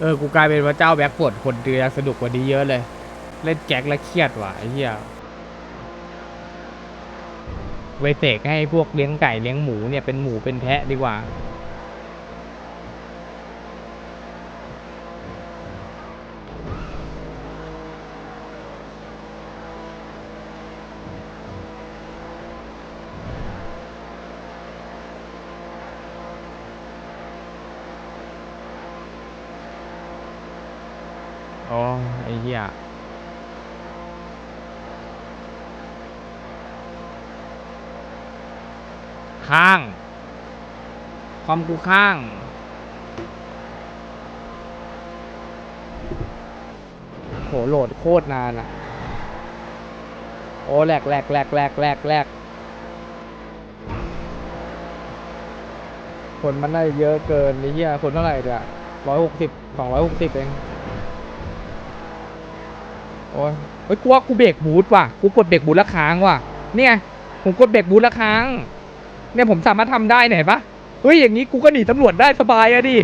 เออ กูกลายเป็นพระเจ้าแบ็คปวดคนเดือสนุกกว่านี้เยอะเลย เล่นแจ็คแล้วเครียดว่ะไอ้เหี้ยไวเสกให้พวกเลี้ยงไก่เลี้ยงหมูเนี่ยเป็นหมูเป็นแพะดีกว่า อ๋อไอ้เหี้ยข้าง ความกูข้าง โหโหลดโคตรนานอะโอ้แหลกแหลกแหลกแหลกแหลกแหลกคนมันได้เยอะเกินไอ้เหี้ยคนเท่าไหร่เดี๋ยร้อยหกสิบสองร้อยหกสิบเอง อ้ยเฮ้ยกูว่ากูเบรกบูทว่ะกูกดเบรกบูทและค้างว่ะ เนี่ย ผมกดเบรกบูทและค้าง เนี่ยผมสามารถทำได้เห็นปะเฮ้ยอย่างนี้กูก็หนีตำรวจได้สบายอะดิ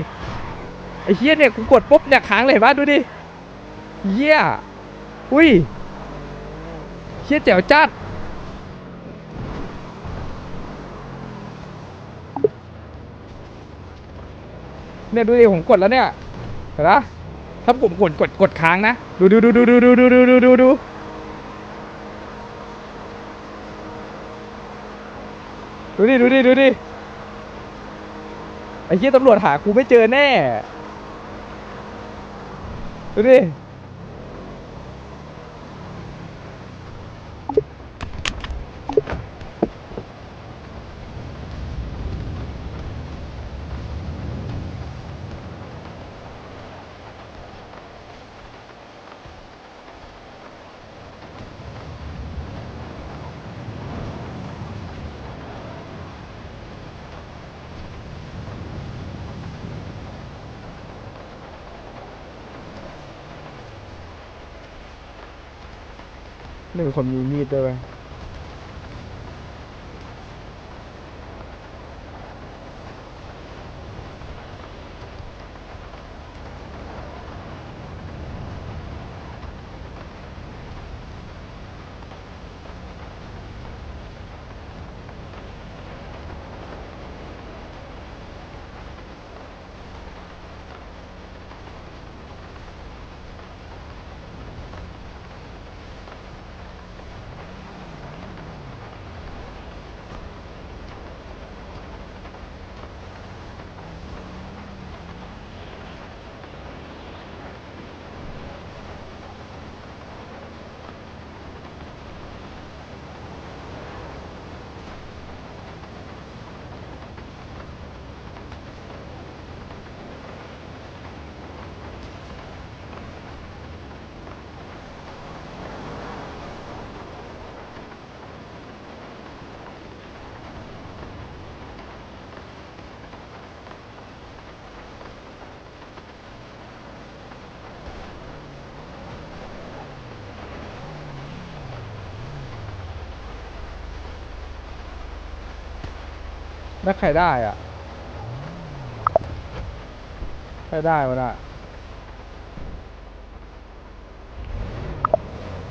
ไอ้เฮียเนี่ยกูกดปุ๊บเนี่ยค้างเลยปะดูดิเฮียอุ้ยเฮียแจ๋วจัดเนี่ยดูดิผมกดแล้วเนี่ยเห็นปะ ถ้าผมกดกดกดค้างนะ ดูดูดูดูดูดูดูดูดูดูดูดูดิดูดิดูดิไอ้เหี้ยตำรวจหากูไม่เจอแน่ ดูดิ หนึ่งคนมีมีดด้วย แล้วใครได้อะ ใครได้วะน่ะ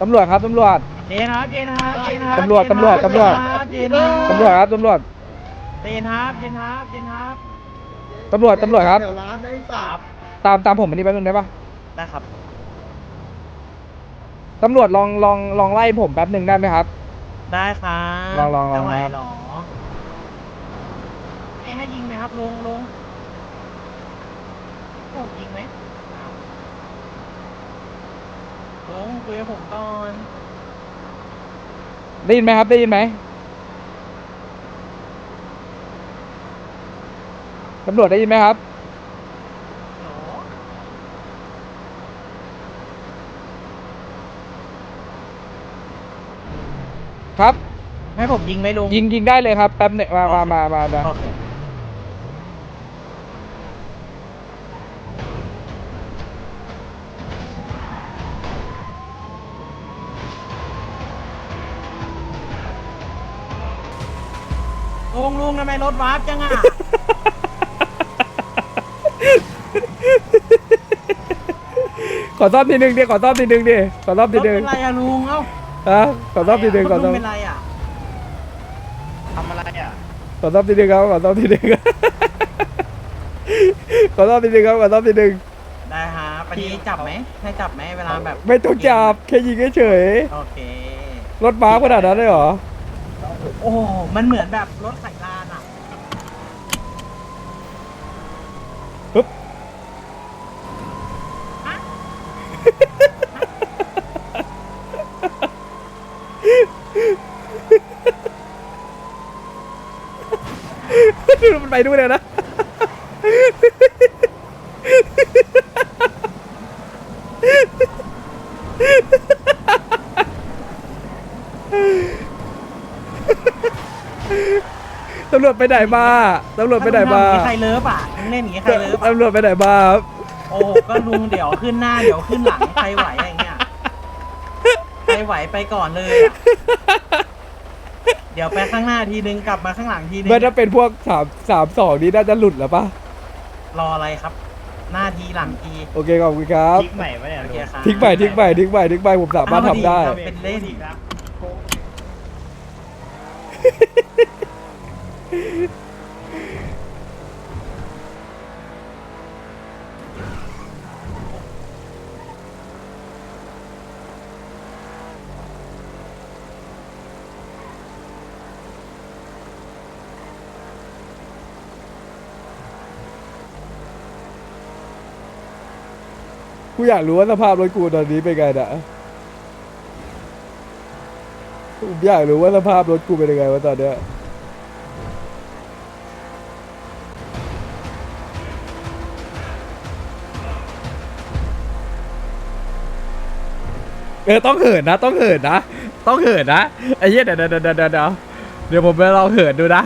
ตำรวจครับตำรวจ เจนครับเจนครับเจนครับตำรวจตำรวจตำรวจ เจนครับตำรวจครับตำรวจเจนครับเจนครับเจนครับตำรวจตำรวจครับ เดี๋ยวร้านได้สาบตามตามผมมานี่แป๊บนึงได้ปะได้ครับตำรวจลองลองลองไล่ผมแป๊บนึงได้ไหมครับ ได้ครับลองลองลองจะไหวครับเหรอให้ให้ยิงไหม ครับลุงลุงโอ้ยิงไหมลุงคุยกับผมก่อนได้ยินไหมครับ ได้ยินไหมตำรวจได้ยินไหมครับ หรอครับ ให้ผมยิงไหมลุงยิงยิงได้เลยครับ แป๊บหนึงมามามามามา โอเค ลุงลุงทำไมรถวาร์ปจังอะอซ่อมทีหนึ่งดิขอซ่อมทีหนึ่งดิขอซ่อมรทีถหนึ่งเป็นไรอะลุงเอ้าฮะขอซ่อมทีหนึ่งขอรถซ่ลุอมงเป็นไรอะทำอะไรอะขอซ่อมทีหนึ่งครับขอซ่อมทีหนึ่งขอซ่อมทีหนึ่งครับขอซ่อมทีหนึ่งได้ฮะปนี้จับไหมให้จับไหมเวลาแบบไม่ต้องจับแค่ยิงเฉยโอเค ๆรถม้าขนาดนั้นเลยเหรอ โอ้โหมันเหมือนแบบรถไขลานอะปึ๊บดูมันไปด้วยเลยนะ ตำรวจไปไหนมาตำรวจไปไหนมาถ้ลุงทำอย่งงี้ใครเลิฟอะลุงเล่นอย่างงี้ใครเลิฟอะตำรวจไปไหนมาครับโอ้โหก็ลุงเดี๋ยวขึ้นหน้าเดี๋ยวขึ้นหลังใครไหวอย่างเงี้ยใครไหวไปก่อนเลยอะเดี๋ยวไปข้างหน้าทีนึงกลับมาข้างหลังทีนึงเมื่อถ้าเป็นพวกสามสามสองนี้น่าจะหลุดแล้วปะรออะไรครับ หน้าทีหลังทีโอเคขอบคุณครับคลิกใหม่ปะเนี่ยโอเคครับทิ้งไปทิ้งไปทิ้งไปทิ้งไปผมสามารถทำได้เอาเป็นเล่น อี กูอยากรู้ว่าสภาพรถกูตอนนี้เป็นไงนะผมอยากรู้ว่าสภาพรถกูเป็นยังไงวะตอนเนี้ย เออต้องเหินนะ ต้องเหินนะ ต้องเหินนะไอ้เหี้ยเดี๋ยวเดี๋ยวเดี๋ยวเดี๋ยวเดี๋ยวเดี๋ยวผมไปลองเหินดูนะ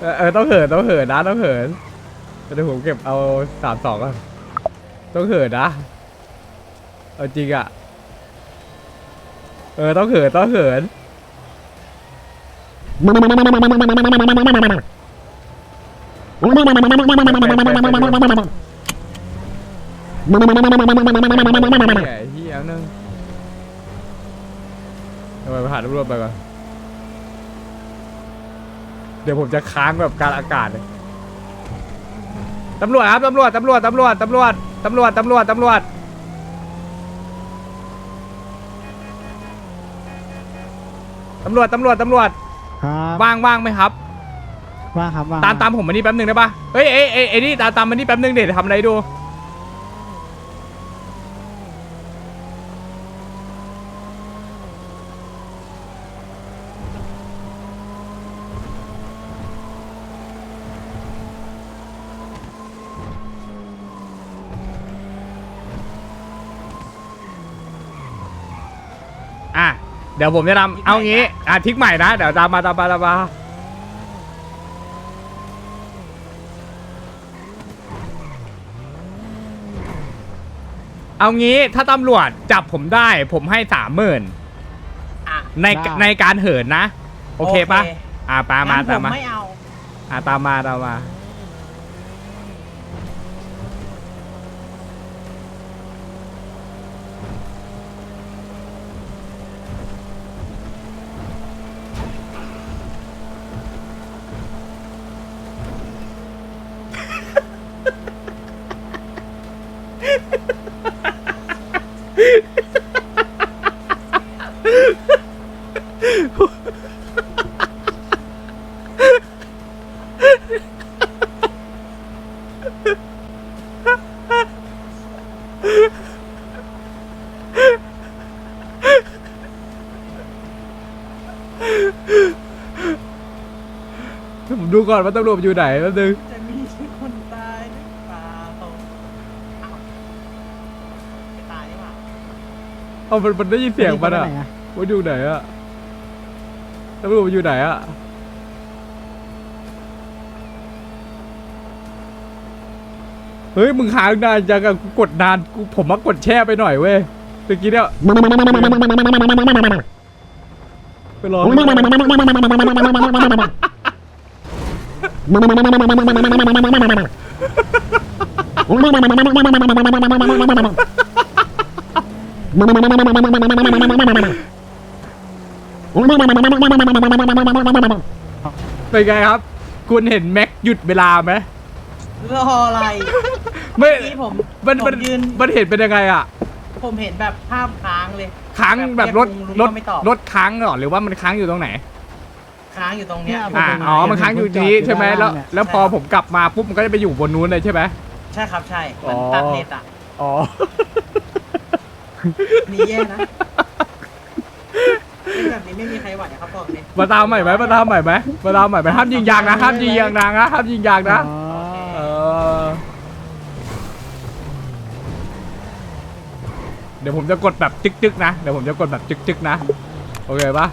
เออเออต้องเหินต้องเหินนะต้องเหินเดี๋ยวผมเก็บเอาสามสองก่อนต้องเหินนะเอาจริงอะเออต้องเหินต้องเหินเฮียเฮียนึง เอาไปผ่านตำรวจไปก่อนเดี๋ยวผมจะค้างแบบกลารอากาศเลยตำรวจครับตำรวจตำรวจตำรวจตำรวจตำรวจตำรวจตำรวจตำรวจตำรวจตำรวจครับว่างว่างไหมครับ ว่างครับว่างตามตามผมมานี่แป๊บหนึ่งได้ปะเฮ้ยเอ้ยเอ้ยเอ้ยนี่ตามตามมานี่แป๊บหนึ่งเดี๋ยวทำอะไรดู อะ เดี๋ยวผมจะทำเอางี้อะทิกใหม่นะ เดี๋ยวตามมาตามมาตามมาเอางี้ถ้าตำรวจจับผมได้ผมให้สามหมื่นอะในในการเหินนะ โอเคปะอ่าตามมางั้นตามผมาไม่เอา อ่าตามมาตามมา ผมดูก่อนว่าตำรวจอยู่ไหนแป๊บนึง จะมีคนตายหรือเปล่าอ้าวไม่ตายนี่หว่า เอามันมันได้ยินเสียงมันไปอะไหนอะว่าอยู่ไหนอะตำรวจมันอยู่ไหนอะเฮ้ยมึงค้างนานจังอะกูกดนานกูผมมากดแช่ไปหน่อยเว้ยตะกี้เนี่ยไปรอ เป็นไงครับ คุณเห็นแม็กหยุดเวลาไหมรออะไรไม่เมื่อกี้ผมมันผมันมยืน มันเห็นเป็นยังไงอะผมเห็นแบบภาพค้างเลยค้างแบบรถเยกลุงรลุถงก็ไม่ตอบรถค้างเหรอหรือว่ามันค้างอยู่ตรงไหนค้างอยู่ตรงเนี้ยเนี่ยอ่าอ๋อมันค้างอยู่นี้ใช่ไหมแล้ว แล้วพอผมกลับมาปุ๊บมันก็จะไปอยู่บนนู้นเลยใช่ไหม ใช่ครับใช่เหมือนอ๋อตัดเน็ตอะ อ๋อ นี่แย่นะเป็นแบบนี้ไม่มีใครไหวครับบอกเลยมาตามใหม่ไหมมาตามใหม่ไหมมาตามใหม่ไหมห้ามยิงยางนะห้ามยิงยางนะห้ามยิงยางนะอ๋อเออเดี๋ยวผมจะกดแบบจึกๆนะเดี๋ยวผมจะกดแบบจึกๆนะโอเคปะ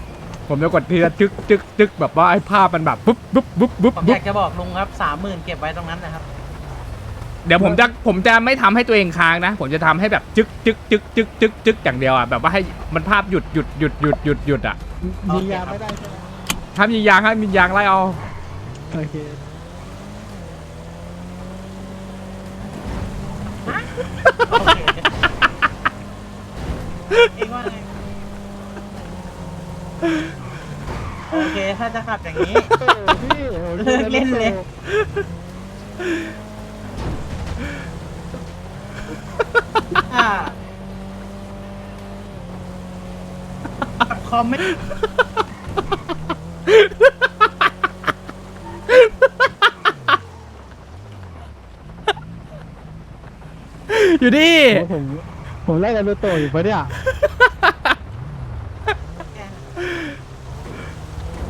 ผมจะกดทีละจึกจึกจึกแบบว่าไอ้ภาพมันแบบปุ๊บปุ๊บปุ๊บปุ๊บผมอปุ๊บยากจะบอกลุงครับสามหมื่นเก็บไว้ตรงนั้นนะครับ เดี๋ยวผมจะผมจะไม่ทำให้ตัวเองค้างนะ ผมจะทำให้แบบจึกจึกจึกจึกจึกจึกอย่างเดียวอะแบบว่าให้มันภาพหยุดหยุดหยุดหยุดหยุดหยุดอะยิงยาไม่ได้ใช่ไหมห้ามยิงยางห้ามยิงยางไล่เอาโอเคโอเคเองว่าไงโอเค ถ้าจะขับอย่างนี้ เออพี่โอ้โหเลิกเล่นเลย อ่าขับคอมไม่อยู่ดิโอ้โหผมผมไล่กันรูโตอยู่ปะเนี่ย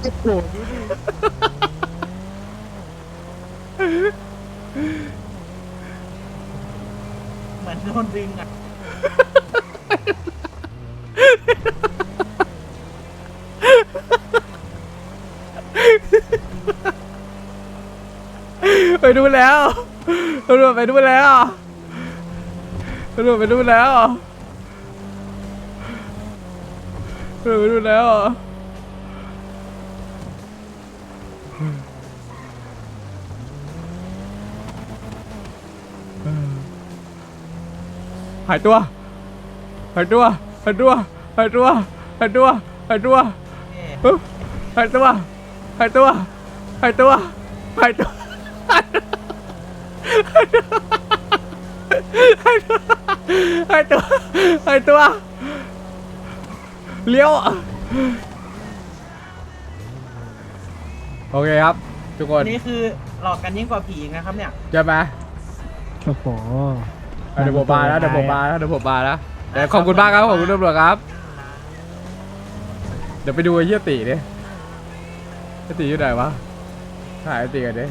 โอ้โหดูดิ เหมือนโดนดึงอะไปดูแล้วตำรวจไปดูแล้วตำรวจไปดูแล้วตำรวจไปดูแล้ว หายตัวหายตัวหายตัวหายตัวหายตัวหายตัวเอ๊ะปึ๊บหายตัวหายตัวหายตัวหายตัวหายตัวหายตัวหายตัวหายตัวเลี้ยวโอเคครับ ทุกคนอันนี้คือหลอกกันยิ่งกว่าผีอีกนะครับเนี่ย ใช่ไหมโอ้โหอะ เดี๋ยวผมมาแล้วเดี๋ยวผมมาแล้วเดี๋ยวผมมาแล้วเดี๋ยวขอบคุณมากครับขอบคุณตำรวจครับ เดี๋ยวไปดูไอ้เหี้ยตีดิไอ้ตีอยู่ไหนวะหาไอ้ตีกันดิ